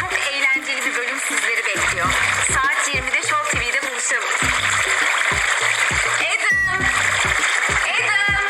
Çok eğlenceli bir bölüm sizleri bekliyor. Saat 20'de Show TV'de buluşalım. Adam! Adam!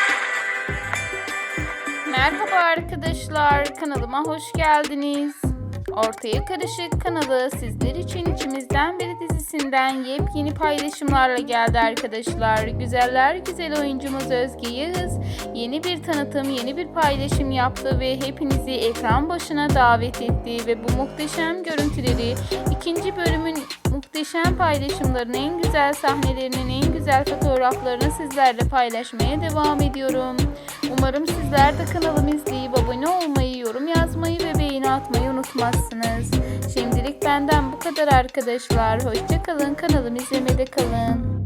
Merhaba arkadaşlar, kanalıma hoş geldiniz. Ortaya Karışık kanalı sizler için içimizden biri dizisinden yepyeni paylaşımlarla geldi arkadaşlar. Güzeller güzel oyuncumuz Özge Yağız yeni bir tanıtım, yeni bir paylaşım yaptı ve hepinizi ekran başına davet etti ve bu muhteşem görüntüleri ikinci bölümün muhteşem paylaşımların en güzel sahnelerinin en güzel fotoğraflarını sizlerle paylaşmaya devam ediyorum. Umarım sizler de kanalımı izleyip abone olmayı, atmayı unutmazsınız. Şimdilik benden bu kadar arkadaşlar. Hoşçakalın kanalımı izlemede kalın.